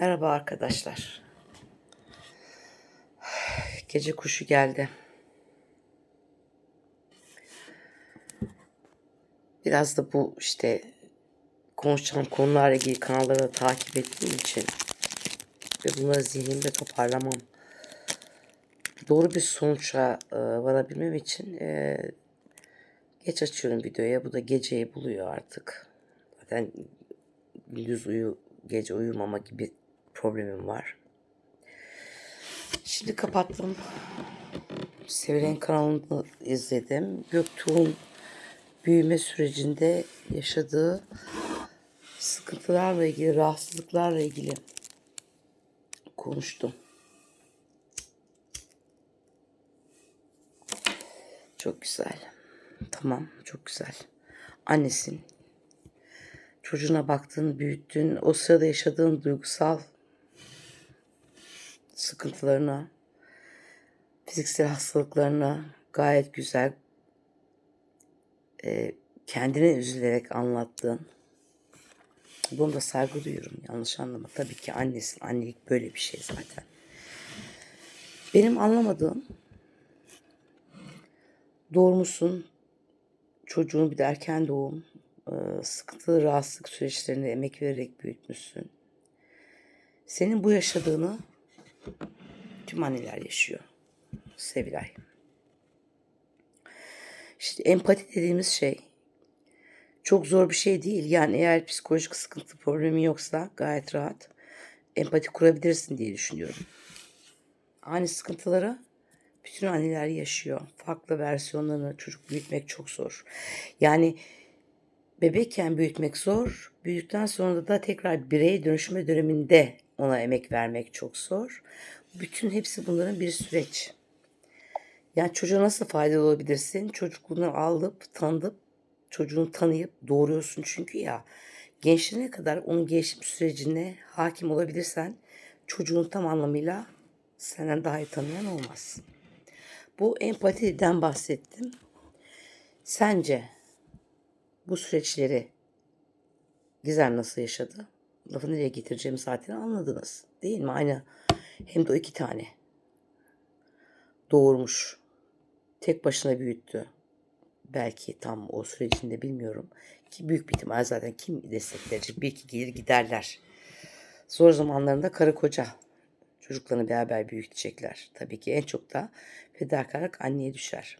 Merhaba arkadaşlar. Gece kuşu geldi. Biraz da bu işte konuşacağım konularla ilgili kanalları da takip ettiğim için ve bunları zihnimde toparlamam. Doğru bir sonuça e, varabilmem için e, geç açıyorum videoya. Bu da geceyi buluyor artık. Zaten gündüz uyu, gece uyumama gibi problemim var. Şimdi kapattım. Sevilen kanalını izledim. Göktuğ'un büyüme sürecinde yaşadığı sıkıntılarla ilgili, rahatsızlıklarla ilgili konuştum. Çok güzel. Tamam, çok güzel. Annesin. Çocuğuna baktın, büyüttün. O sırada yaşadığın duygusal sıkıntılarına, fiziksel hastalıklarına gayet güzel, e, kendine üzülerek anlattın. Buna da saygı duyuyorum. Yanlış anlama. Tabii ki annesin. Annelik böyle bir şey zaten. Benim anlamadığım doğurmuşsun çocuğun bir de erken doğum e, sıkıntılı rahatsızlık süreçlerine emek vererek büyütmüşsün. Senin bu yaşadığını tüm anneler yaşıyor. Sevilay. İşte empati dediğimiz şey çok zor bir şey değil. Yani eğer psikolojik sıkıntı problemi yoksa gayet rahat empati kurabilirsin diye düşünüyorum. Aynı sıkıntıları bütün anneler yaşıyor. Farklı versiyonlarını çocuk büyütmek çok zor. Yani bebekken büyütmek zor. Büyüdükten sonra da tekrar birey dönüşme döneminde ona emek vermek çok zor. Bütün hepsi bunların bir süreç. Yani çocuğa nasıl faydalı olabilirsin? Çocukluğunu alıp, tanıdıp, çocuğunu tanıyıp doğuruyorsun çünkü ya. Gençliğine kadar onun gelişim sürecine hakim olabilirsen çocuğunu tam anlamıyla senden daha iyi tanıyan olmaz. Bu empatiden bahsettim. Sence bu süreçleri Gizem nasıl yaşadı? Lafı nereye getireceğimi zaten anladınız. Değil mi? Aynı hem de o iki tane. Doğurmuş. Tek başına büyüttü. Belki tam o sürecinde bilmiyorum. Ki büyük bir ihtimal zaten kim destekleyecek? Bir iki gelir giderler. Zor zamanlarında karı koca çocuklarını beraber büyütecekler. Tabii ki en çok da fedakarlık anneye düşer.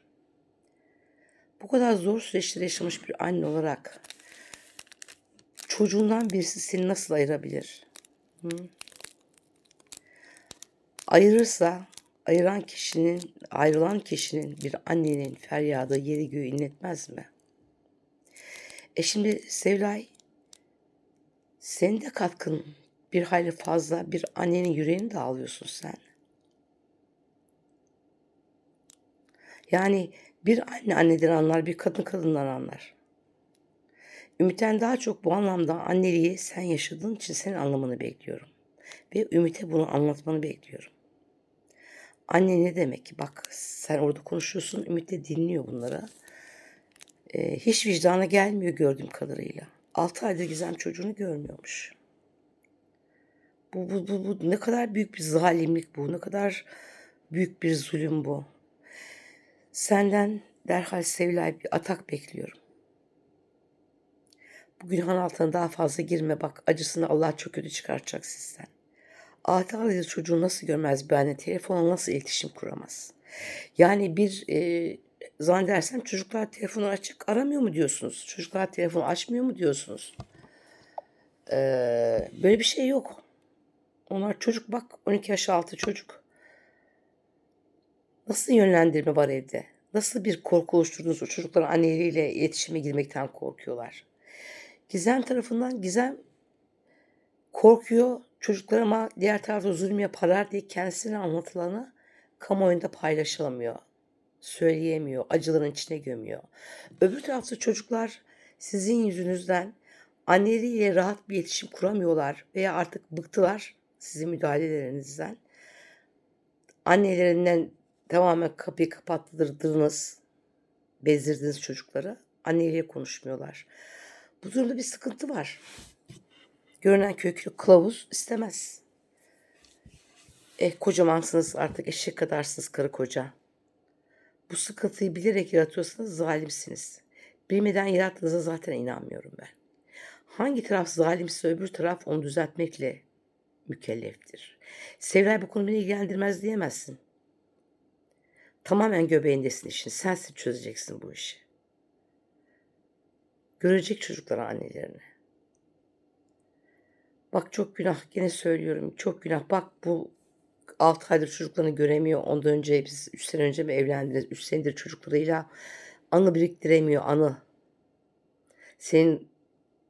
Bu kadar zor süreçleri yaşamış bir anne olarak çocuğundan birisi seni nasıl ayırabilir? Hı? Ayırırsa ayıran kişinin, ayrılan kişinin bir annenin feryadı yeri göğü inletmez mi? E şimdi Sevlay, senin de katkın bir hayli fazla bir annenin yüreğini de alıyorsun sen. Yani bir anne anneden anlar, bir kadın kadından anlar. Ümit'ten daha çok bu anlamda anneliği sen yaşadığın için senin anlamanı bekliyorum. Ve Ümit'e bunu anlatmanı bekliyorum. Anne ne demek? Bak sen orada konuşuyorsun, Ümit de dinliyor bunları. Ee, hiç vicdana gelmiyor gördüğüm kadarıyla. 6 aydır Gizem çocuğunu görmüyormuş. Bu, bu, bu, bu ne kadar büyük bir zalimlik bu, ne kadar büyük bir zulüm bu. Senden derhal Sevilay bir atak bekliyorum. Bu günahın altına daha fazla girme bak acısını Allah çok kötü çıkartacak sizden. Altı ayda çocuğu nasıl görmez bir anne telefonla nasıl iletişim kuramaz? Yani bir e, zannedersem çocuklar telefonu açık aramıyor mu diyorsunuz? Çocuklar telefonu açmıyor mu diyorsunuz? Ee, böyle bir şey yok. Onlar çocuk bak 12 yaş altı çocuk. Nasıl yönlendirme var evde? Nasıl bir korku oluşturdunuz? O çocuklar anneleriyle iletişime girmekten korkuyorlar. Gizem tarafından Gizem korkuyor çocuklar ama diğer tarafta zulüm yaparlar diye kendisine anlatılanı kamuoyunda paylaşılamıyor. Söyleyemiyor. Acıların içine gömüyor. Öbür tarafta çocuklar sizin yüzünüzden anneleriyle rahat bir iletişim kuramıyorlar veya artık bıktılar sizin müdahalelerinizden. Annelerinden tamamen kapıyı kapattırdınız, bezdirdiniz çocukları. Anneleriyle konuşmuyorlar. Bu durumda bir sıkıntı var. Görünen kökü kılavuz istemez. Eh kocamansınız artık eşek kadarsınız karı koca. Bu sıkıntıyı bilerek yaratıyorsanız zalimsiniz. Bilmeden yarattığınıza zaten inanmıyorum ben. Hangi taraf zalimse öbür taraf onu düzeltmekle mükelleftir. Sevilay bu konu beni ilgilendirmez diyemezsin. Tamamen göbeğindesin işin. Sensin çözeceksin bu işi. Görecek çocuklar annelerini. Bak çok günah. Gene söylüyorum. Çok günah. Bak bu 6 aydır çocuklarını göremiyor. Ondan önce biz 3 sene önce mi evlendiniz? 3 senedir çocuklarıyla anı biriktiremiyor. Anı. Senin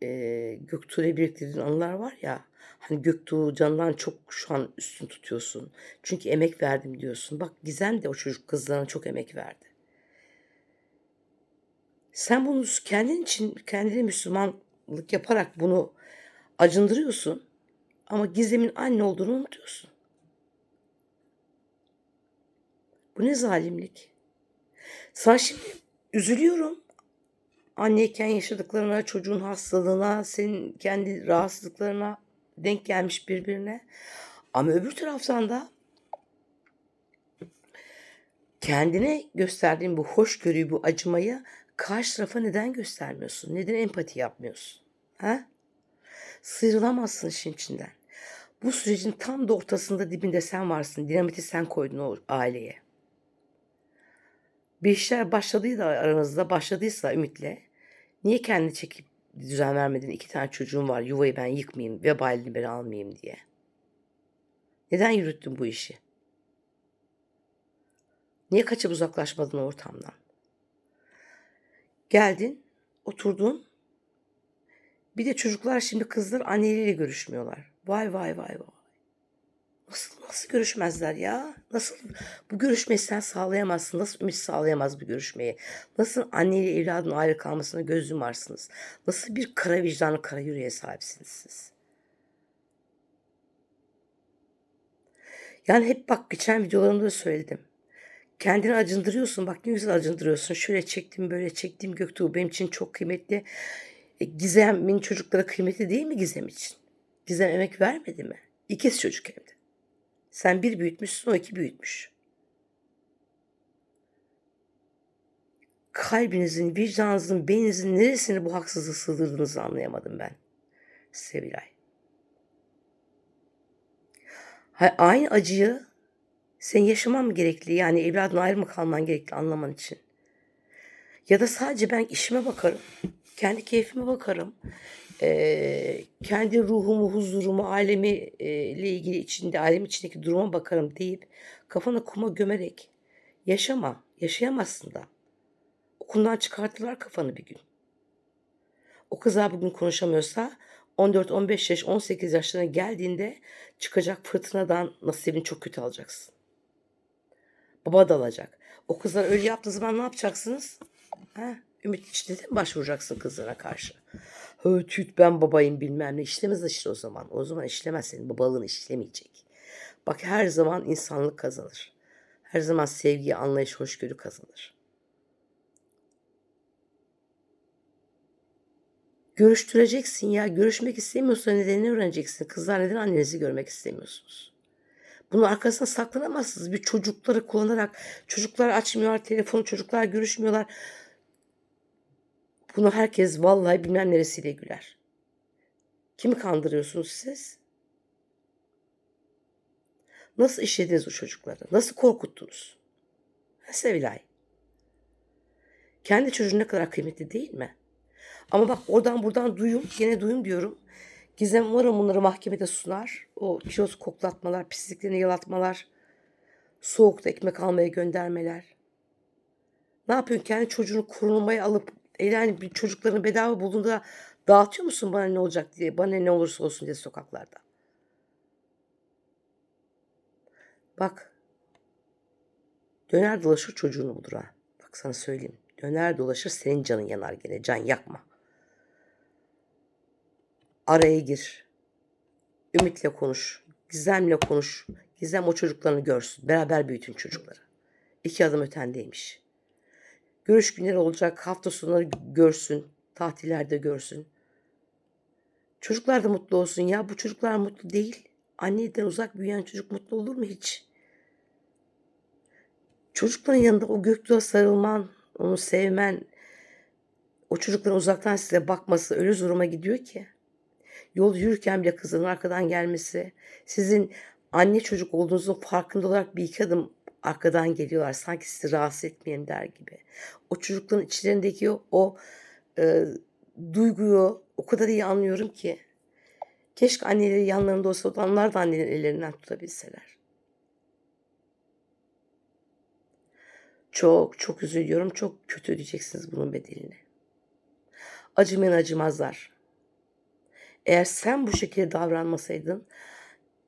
e, Göktuğ'la biriktirdiğin anılar var ya. Hani Göktuğ canından çok şu an üstün tutuyorsun. Çünkü emek verdim diyorsun. Bak Gizem de o çocuk kızlarına çok emek verdi. Sen bunu kendin için kendine Müslümanlık yaparak bunu acındırıyorsun. Ama Gizem'in anne olduğunu unutuyorsun. Bu ne zalimlik? Sana şimdi üzülüyorum. Anneyken yaşadıklarına, çocuğun hastalığına, senin kendi rahatsızlıklarına denk gelmiş birbirine. Ama öbür taraftan da kendine gösterdiğin bu hoşgörüyü, bu acımayı karşı tarafa neden göstermiyorsun? Neden empati yapmıyorsun? Ha? Sıyrılamazsın işin içinden. Bu sürecin tam da ortasında dibinde sen varsın. Dinamiti sen koydun o aileye. Bir işler başladıydı aranızda, başladıysa Ümit'le. Niye kendini çekip düzen vermedin? İki tane çocuğum var, yuvayı ben yıkmayayım, vebalini ben almayayım diye. Neden yürüttün bu işi? Niye kaçıp uzaklaşmadın ortamdan? Geldin, oturdun. Bir de çocuklar şimdi kızlar anneleriyle görüşmüyorlar. Vay vay vay vay. Nasıl nasıl görüşmezler ya? Nasıl bu görüşmeyi sen sağlayamazsın? Nasıl ümit sağlayamaz bu görüşmeyi? Nasıl anneyle evladın ayrı kalmasına göz yumarsınız? Nasıl bir kara vicdanlı kara yüreğe sahipsiniz siz? Yani hep bak geçen videolarımda da söyledim. Kendini acındırıyorsun. Bak ne güzel acındırıyorsun. Şöyle çektim böyle çektim Göktuğ benim için çok kıymetli. E, Gizem'in çocuklara kıymetli değil mi Gizem için? Gizem emek vermedi mi? İkiz çocuk hem de. Sen bir büyütmüşsün, o iki büyütmüş. Kalbinizin, vicdanınızın, beyninizin neresini bu haksızlığı sığdırdığınızı anlayamadım ben. Sevilay. Ha, aynı acıyı sen yaşaman mı gerekli? Yani evladın ayrı mı kalman gerekli anlaman için? Ya da sadece ben işime bakarım. Kendi keyfime bakarım. Ee, kendi ruhumu, huzurumu, ailemi e, ile ilgili içinde, alem içindeki duruma bakarım deyip kafana kuma gömerek yaşama. Yaşayamazsın da. Okuldan çıkarttılar kafanı bir gün. O kızlar bugün konuşamıyorsa 14, 15 yaş, 18 yaşlarına geldiğinde çıkacak fırtınadan nasibini çok kötü alacaksın. Baba da alacak. O kızlar öyle yaptığı zaman ne yapacaksınız? Ha? Ümit mi başvuracaksın kızlara karşı? Hı tüt ben babayım bilmem ne. İşlemez işte o zaman. O zaman işlemez senin babalığın işlemeyecek. Bak her zaman insanlık kazanır. Her zaman sevgi, anlayış, hoşgörü kazanır. Görüştüreceksin ya. Görüşmek istemiyorsan nedenini öğreneceksin. Kızlar neden annenizi görmek istemiyorsunuz? Bunun arkasına saklanamazsınız. Bir çocukları kullanarak çocuklar açmıyorlar telefonu, çocuklar görüşmüyorlar. Bunu herkes vallahi bilmem neresiyle güler. Kimi kandırıyorsunuz siz? Nasıl işlediniz o çocukları? Nasıl korkuttunuz? Sevilay. Kendi çocuğun ne kadar kıymetli değil mi? Ama bak oradan buradan duyum, gene duyum diyorum. Gizem umarım bunları mahkemede sunar. O kiyoz koklatmalar, pisliklerini yalatmalar, soğukta ekmek almaya göndermeler. Ne yapıyorsun? Kendi çocuğunu korunmaya alıp yani bir çocuklarını bedava bulduğunda dağıtıyor musun bana ne olacak diye, bana ne olursa olsun diye sokaklarda. Bak. Döner dolaşır çocuğunu bulur ha. Bak sana söyleyeyim. Döner dolaşır senin canın yanar gene. Can yakma. Araya gir. Ümit'le konuş. Gizem'le konuş. Gizem o çocuklarını görsün. Beraber büyütün çocukları. İki adım ötendeymiş. Görüş günleri olacak. Hafta sonları görsün. Tatillerde görsün. Çocuklar da mutlu olsun ya. Bu çocuklar mutlu değil. Anneden uzak büyüyen çocuk mutlu olur mu hiç? Çocukların yanında o göktuğa sarılman, onu sevmen, o çocukların uzaktan size bakması öyle zoruma gidiyor ki. Yol yürürken bile kızının arkadan gelmesi, sizin anne çocuk olduğunuzun farkında olarak bir iki adım arkadan geliyorlar. Sanki sizi rahatsız etmeyelim der gibi. O çocukların içlerindeki o, o e, duyguyu o kadar iyi anlıyorum ki. Keşke anneleri yanlarında olsa onlar da annelerin ellerinden tutabilseler. Çok çok üzülüyorum. Çok kötü ödeyeceksiniz bunun bedelini. Acımayan acımazlar. Eğer sen bu şekilde davranmasaydın,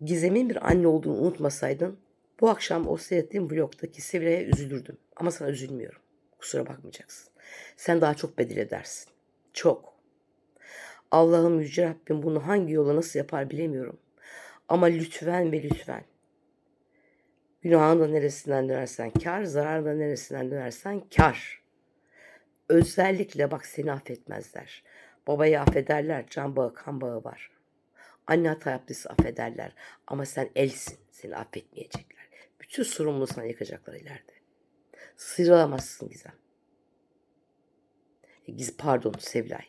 Gizem'in bir anne olduğunu unutmasaydın, bu akşam o seyrettiğim vlogdaki Sevilay'a üzülürdüm. Ama sana üzülmüyorum. Kusura bakmayacaksın. Sen daha çok bedel edersin. Çok. Allah'ım Yüce Rabbim bunu hangi yola nasıl yapar bilemiyorum. Ama lütfen ve lütfen. Günahın da neresinden dönersen kar, zararın da neresinden dönersen kar. Özellikle bak seni affetmezler. Babayı affederler, can bağı, kan bağı var. Anne hata yaptıysa affederler. Ama sen elsin, seni affetmeyecekler. Bütün sorumluluğu sana yıkacaklar ileride. Sıyrılamazsın Gizem. E, Giz, pardon Sevilay.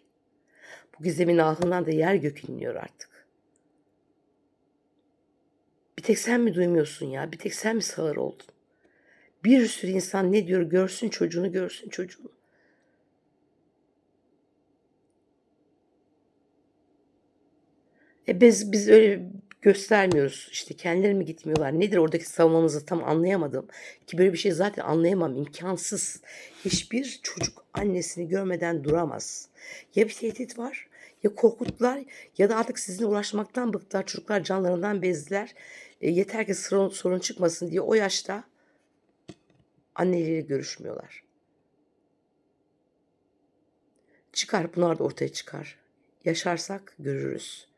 Bu Gizem'in ahından da yer gök inliyor artık. Bir tek sen mi duymuyorsun ya? Bir tek sen mi sağır oldun? Bir sürü insan ne diyor? Görsün çocuğunu, görsün çocuğunu. E biz, biz öyle göstermiyoruz. İşte kendileri mi gitmiyorlar? Nedir oradaki savunmanızı tam anlayamadım. Ki böyle bir şey zaten anlayamam. imkansız. Hiçbir çocuk annesini görmeden duramaz. Ya bir tehdit var ya korkuttular ya da artık sizinle uğraşmaktan bıktılar. Çocuklar canlarından bezdiler. E, yeter ki sorun, sorun çıkmasın diye o yaşta anneleriyle görüşmüyorlar. Çıkar bunlar da ortaya çıkar. Yaşarsak görürüz.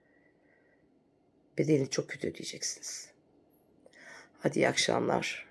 Bedelini çok kötü ödeyeceksiniz. Hadi iyi akşamlar.